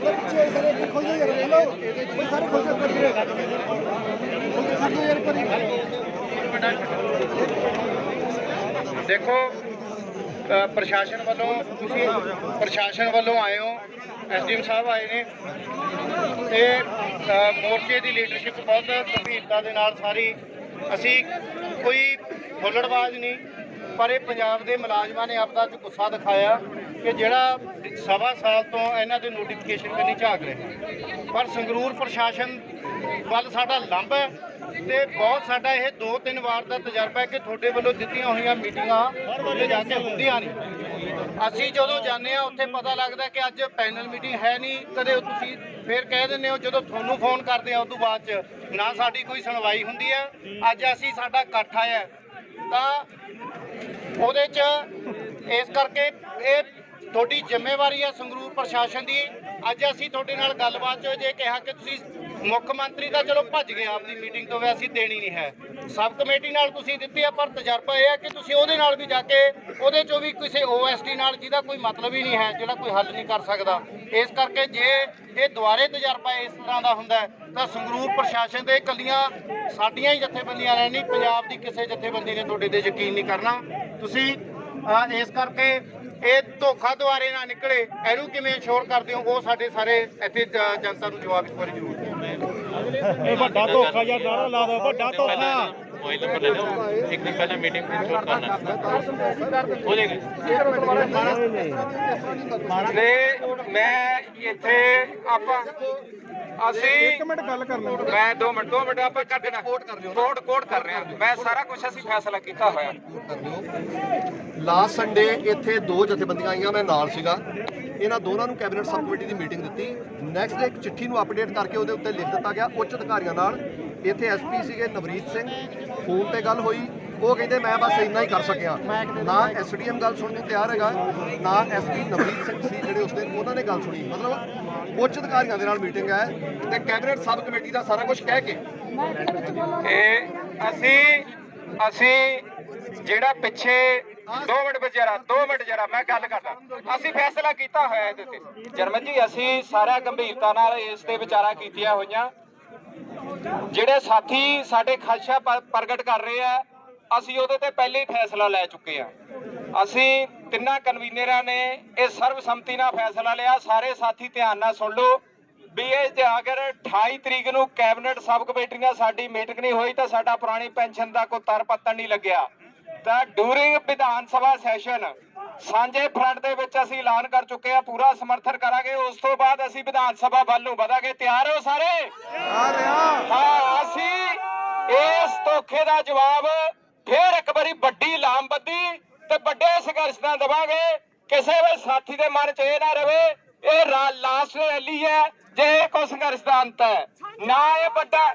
ਬੱਚੇ ਸਾਰੇ ਖੋਲ ਜਾ ਯਾਰ ਲੋ ਸਾਰੇ ਖੋਲ ਜਾ ਕਰ ਖੋਲ ਜਾ ਯਾਰ ਦੇਖੋ ਪ੍ਰਸ਼ਾਸਨ ਵੱਲੋਂ ਤੁਸੀਂ ਪ੍ਰਸ਼ਾਸਨ ਵੱਲੋਂ ਆਏ ਹੋ, ਐਸਡੀਐਮ ਸਾਹਿਬ ਆਏ ਨੇ। ਤੇ ਮੋਰਚੇ ਦੀ ਲੀਡਰਸ਼ਿਪ ਬਹੁਤ ਗੰਭੀਰਤਾ ਦੇ ਨਾਲ ਸਾਰੀ, ਅਸੀਂ ਕੋਈ ਹੁੱਲੜਬਾਜ਼ ਨਹੀਂ ਪਰ ਇਹ ਪੰਜਾਬ ਦੇ ਮੁਲਾਜ਼ਮਾਂ ਨੇ ਆਪਦਾ ਜੋ ਗੁੱਸਾ ਦਿਖਾਇਆ ਕਿ ਜਿਹੜਾ ਸਵਾ ਸਾਲ ਤੋਂ ਇਹਨਾਂ ਦੇ ਨੋਟੀਫਿਕੇਸ਼ਨ ਕਰਨੀ ਝਾਕ ਰਹੇ। ਪਰ ਸੰਗਰੂਰ ਪ੍ਰਸ਼ਾਸਨ ਵੱਲ ਸਾਡਾ ਲੰਬ ਹੈ ਤੇ ਬਹੁਤ ਸਾਡਾ ਇਹ ਦੋ ਤਿੰਨ ਵਾਰ ਦਾ ਤਜਰਬਾ ਹੈ ਕਿ ਤੁਹਾਡੇ ਵੱਲੋਂ ਦਿੱਤੀਆਂ ਹੋਈਆਂ ਮੀਟਿੰਗਾਂ ਉੱਥੇ ਜਾ ਕੇ ਹੁੰਦੀਆਂ ਨਹੀਂ। ਅਸੀਂ ਜਦੋਂ ਜਾਂਦੇ ਆ ਉੱਥੇ ਪਤਾ ਲੱਗਦਾ ਕਿ ਅੱਜ ਪੈਨਲ ਮੀਟਿੰਗ ਹੈ ਨਹੀਂ। ਕਦੇ ਤੁਸੀਂ ਫਿਰ ਕਹਿ ਦਿੰਦੇ ਹੋ, ਜਦੋਂ ਤੁਹਾਨੂੰ ਫੋਨ ਕਰਦੇ ਆ ਉਸ ਤੋਂ ਬਾਅਦ ਚ ਨਾ ਸਾਡੀ ਕੋਈ ਸੁਣਵਾਈ ਹੁੰਦੀ ਹੈ। ਅੱਜ ਅਸੀਂ ਸਾਡਾ ਇਕੱਠ ਆਇਆ ਤਾਂ ਉਹਦੇ ਚ ਇਸ ਕਰਕੇ ਇਹ ਤੁਹਾਡੀ ਜ਼ਿੰਮੇਵਾਰੀ ਹੈ ਸੰਗਰੂਰ ਪ੍ਰਸ਼ਾਸਨ ਦੀ। ਅੱਜ ਅਸੀਂ ਤੁਹਾਡੇ ਨਾਲ ਗੱਲਬਾਤ ਚ ਜੇ ਕਿਹਾ ਕਿ ਤੁਸੀਂ ਮੁੱਖ ਮੰਤਰੀ ਤਾਂ ਚਲੋ ਭੱਜ ਗਏ ਆਪਦੀ ਮੀਟਿੰਗ ਤੋਂ ਵੀ ਅਸੀਂ ਦੇਣੀ ਨਹੀਂ ਹੈ। ਸਬ ਕਮੇਟੀ ਨਾਲ ਤੁਸੀਂ ਦਿੱਤੀ ਹੈ ਪਰ ਤਜਰਬਾ ਇਹ ਹੈ ਕਿ ਤੁਸੀਂ ਉਹਦੇ ਨਾਲ ਵੀ ਜਾ ਕੇ, ਉਹਦੇ ਚੋਂ ਵੀ ਕਿਸੇ ਓਐਸਟੀ ਨਾਲ ਜਿਹਦਾ ਕੋਈ ਮਤਲਬ ਹੀ ਨਹੀਂ ਹੈ, ਜਿਹੜਾ ਕੋਈ ਹੱਲ ਨਹੀਂ ਕਰ ਸਕਦਾ। ਇਸ ਕਰਕੇ ਜੇ ਇਹ ਦੁਬਾਰੇ ਤਜਰਬਾ ਇਸ ਤਰ੍ਹਾਂ ਦਾ ਹੁੰਦਾ ਤਾਂ ਸੰਗਰੂਰ ਪ੍ਰਸ਼ਾਸਨ ਦੇ ਇਕੱਲੀਆਂ ਸਾਡੀਆਂ ਹੀ ਜਥੇਬੰਦੀਆਂ ਨੇ, ਨਹੀਂ, ਪੰਜਾਬ ਦੀ ਕਿਸੇ ਜਥੇਬੰਦੀ ਨੇ ਤੁਹਾਡੇ ਤੇ ਯਕੀਨ ਨਹੀਂ ਕਰਨਾ। ਤੁਸੀਂ ਇਸ ਕਰਕੇ ਇਹ ਧੋਖਾ ਦੁਆਰੇ ਨਾ ਨਿਕਲੇ। ਇਹਨੂੰ ਕਿਵੇਂ ਇੰਸ਼ੋਰ ਕਰਦੇ ਹੋ, ਉਹ ਸਾਡੇ ਸਾਰੇ ਇੱਥੇ ਜਨਤਾ ਨੂੰ ਜਵਾਬ ਇੱਕ ਵਾਰੀ ਜ਼ਰੂਰ ਇਹ ਵੱਡਾ ਧੋਖਾ ਯਾਰ ਨਾਰਾ ਲਾ ਦੋ ਵੱਡਾ ਧੋਖਾ। ਮੋਬਾਈਲ ਨੰਬਰ ਲੈ ਲਓ। ਇੱਕ ਦਿਨ ਪਹਿਲਾਂ ਮੀਟਿੰਗ ਵਿੱਚ ਸ਼ੋਰ ਕਰਨਾ। ਹੋ ਜਾਏਗਾ ਨੇ ਮੈਂ ਇੱਥੇ ਆਪਾਂ ਅਸੀਂ 1 ਮਿੰਟ ਗੱਲ ਕਰ ਲਓ। ਮੈਂ 2 ਮਿੰਟ 2 ਮਿੰਟ ਆਪਾਂ ਕਰ ਦੇਣਾ। ਕੋਟ ਕਰ ਲਿਓ। ਕੋਟ ਕੋਟ ਕਰ ਰਹੇ ਮੈਂ ਸਾਰਾ ਕੁਝ ਅਸੀਂ ਫੈਸਲਾ ਕੀਤਾ ਹੋਇਆ। ਲਾਸਟ ਸੰਡੇ ਇੱਥੇ ਦੋ ਜਥੇਬੰਦੀਆਂ ਆਈਆਂ ਮੈਂ ਨਾਲ ਸੀਗਾ। ਇਹਨਾਂ ਦੋਨਾਂ ਨੂੰ ਕੈਬਨਿਟ ਸਬ ਕਮੇਟੀ ਦੀ ਮੀਟਿੰਗ ਦਿੱਤੀ। ਨੈਕਸਟ ਇੱਕ ਚਿੱਠੀ ਨੂੰ ਅਪਡੇਟ ਕਰਕੇ ਉਹਦੇ ਉੱਤੇ ਲਿਖ ਦਿੱਤਾ ਗਿਆ ਉੱਚ ਅਧਿਕਾਰੀਆਂ ਨਾਲ। ਇੱਥੇ ਐਸਪੀ ਸੀਗੇ ਨਵਰੀਤ ਸਿੰਘ। ਫੋਨ ਤੇ ਗੱਲ ਹੋਈ। ਉਹ ਕਹਿੰਦੇ, ਮੈਂ ਬਸ ਇੰਨਾ ਹੀ ਕਰ ਸਕਿਆ। ਨਾ ਐਸਡੀਐਮ ਗੱਲ ਸੁਣਨ ਨੂੰ ਤਿਆਰ ਹੈਗਾ, ਨਾ ਐਸਪੀ ਨਵਰੀਤ ਸਿੰਘ ਸੀ ਜਿਹੜੇ ਉਸ ਦਿਨ ਉਹਨਾਂ ਨੇ ਗੱਲ ਸੁਣੀ। ਮਤਲਬ ਉੱਚ ਅਧਿਕਾਰੀਆਂ ਦੇ ਨਾਲ ਮੀਟਿੰਗ ਹੈ ਤੇ ਕੈਬਨਿਟ ਸਬ ਕਮੇਟੀ ਦਾ ਸਾਰਾ ਕੁਝ ਕਹਿ ਕੇ। ਇਹ ਅਸੀਂ ਅਸੀਂ ਜਿਹੜਾ ਪਿੱਛੇ 2 ਮਿੰਟ ਵਿਚਾਰਾ 2 ਮਿੰਟ ਜਰਾ, ਮੈਂ ਗੱਲ ਕਰਦਾ। ਅਸੀਂ ਫੈਸਲਾ ਕੀਤਾ ਹੋਇਆ ਇਹਦੇ ਤੇ। ਜਰਮਨ ਜੀ, ਅਸੀਂ ਸਾਰਾ ਗੰਭੀਰਤਾ ਨਾਲ ਇਸ ਤੇ ਵਿਚਾਰਾ ਕੀਤੀਆਂ ਹੋਈਆਂ। ਜਿਹੜੇ ਸਾਥੀ ਸਾਡੇ ਖਦਸ਼ਾ ਪ੍ਰਗਟ ਕਰ ਰਹੇ ਆ, ਅਸੀਂ ਉਹਦੇ ਤੇ ਪਹਿਲੇ ਹੀ ਫੈਸਲਾ ਲੈ ਚੁੱਕੇ ਆ। ਅਸੀਂ ਤਿੰਨਾਂ ਕਨਵੀਨਰਾਂ ਨੇ ਇਹ ਸਰਬਸੰਮਤੀ ਨਾਲ ਫੈਸਲਾ ਲਿਆ। ਸਾਰੇ ਸਾਥੀ ਧਿਆਨ ਨਾਲ ਸੁਣ ਲਓ। ਵੀ ਇਹ ਜੇ ਅਗਰ 28 ਤਰੀਕ ਨੂੰ ਕੈਬਨਿਟ ਸਬ ਕਮੇਟੀ ਨਾਲ ਸਾਡੀ ਮੀਟਿੰਗ ਨਹੀਂ ਹੋਈ ਤਾਂ ਸਾਡਾ ਪੁਰਾਣੀ ਪੈਨਸ਼ਨ ਦਾ ਕੋਈ ਤਰ ਪੱਤਣ ਨਹੀਂ ਲੱਗਿਆ। ਤਾਂ ਡੂਰਿੰਗ ਵਿਧਾਨ ਸਭਾ ਸੈਸ਼ਨ ਸਾਂਝੇ ਫਰੰਟ ਦੇ ਵਿੱਚ ਅਸੀਂ ਐਲਾਨ ਕਰ ਚੁੱਕੇ ਆ ਪੂਰਾ ਸਮਰਥਨ ਕਰਾਂਗੇ। ਉਸ ਤੋਂ ਬਾਅਦ ਅਸੀਂ ਵਿਧਾਨ ਸਭਾ ਵੱਲ ਨੂੰ ਵਧਾਂਗੇ। ਤਿਆਰ ਹੋ ਸਾਰੇ? ਹਾਂ ਅਸੀਂ ਇਸ ਧੋਖੇ ਦਾ ਜਵਾਬ ਫੇਰ ਇੱਕ ਵਾਰੀ ਵੱਡੀ ਲਾਮਬੰਦੀ ਤੇ ਵੱਡੇ ਸੰਘਰਸ਼ ਨਾਲ ਦੇਵਾਂਗੇ। ਕਿਸੇ ਵੀ ਸਾਥੀ ਦੇ ਮਨ 'ਚ ਇਹ ਨਾ ਰਵੇ ਇਹ ਲਾਸਟ ਰੈਲੀ ਹੈ। ਜੇ ਇਹ ਕੋਈ ਸੰਘਰਸ਼ ਦਾ ਅੰਤ ਹੈ ਨਾ ਇਹ ਵੱਡਾ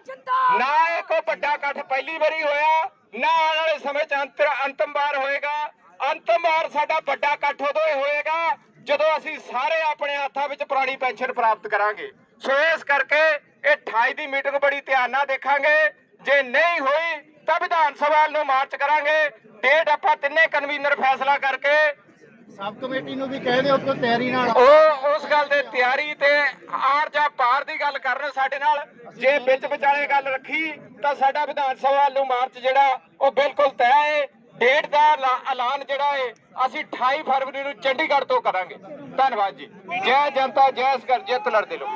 ਨਾ ਇਹ ਕੋਈ ਵੱਡਾ ਇਕੱਠ ਪਹਿਲੀ ਵਾਰੀ ਹੋਇਆ ਨਾ ਆਉਣ ਵਾਲੇ ਸਮੇਂ 'ਚ ਅੰਤਰ ਅੰਤਮ ਵਾਰ ਹੋਏਗਾ। ਅੰਤਮ ਵਾਰ ਸਾਡਾ ਵੱਡਾ ਇਕੱਠ ਉਦੋਂ ਹੀ ਹੋਏਗਾ ਜਦੋਂ ਅਸੀਂ ਸਾਰੇ ਆਪਣੇ ਹੱਥਾਂ ਵਿੱਚ ਪੁਰਾਣੀ ਪੈਨਸ਼ਨ ਪ੍ਰਾਪਤ ਕਰਾਂਗੇ। ਸੋ ਇਸ ਕਰਕੇ ਇਹ 28 ਦੀ ਮੀਟਿੰਗ ਬੜੀ ਧਿਆਨ ਨਾਲ ਦੇਖਾਂਗੇ। ਜੇ ਨਹੀਂ ਹੋਈ ਤਾਂ ਵਿਧਾਨ ਸਭਾ ਨੂੰ ਮਾਰਚ ਕਰਾਂਗੇ। ਡੇਟ ਆਪਾਂ ਤਿੰਨੇ ਕਨਵੀਨਰ ਫੈਸਲਾ ਕਰਕੇ ਸਬ ਕਮੇਟੀ ਨੂੰ ਵੀ ਕਹਿ ਦਿਓ ਕਿ ਤਿਆਰੀ ਨਾਲ ਉਹ ਉਸ ਗੱਲ ਦੇ ਤਿਆਰੀ ਤੇ ਆਰ ਜਾਂ ਪਾਰ ਦੀ ਗੱਲ ਕਰਨ ਸਾਡੇ ਨਾਲ। ਜੇ ਵਿੱਚ ਵਿਚਾਲੇ ਗੱਲ ਰੱਖੀ, ਤਾਂ ਸਾਡਾ ਵਿਧਾਨ ਸਭਾ ਨੂੰ ਮਾਰਚ ਜਿਹੜਾ, ਉਹ ਬਿਲਕੁਲ ਤੈਅ ਹੈ ਡੇਟ ਦਾ ਐਲਾਨ ਜਿਹੜਾ ਹੈ ਅਸੀਂ 28 ਫਰਵਰੀ ਨੂੰ ਚੰਡੀਗੜ੍ਹ ਤੋਂ ਕਰਾਂਗੇ। ਧੰਨਵਾਦ ਜੀ। ਜੈ ਜਨਤਾ, ਜੈ ਸਗਰ ਜਿੱਤ ਲੜਦੇ ਲੋਕ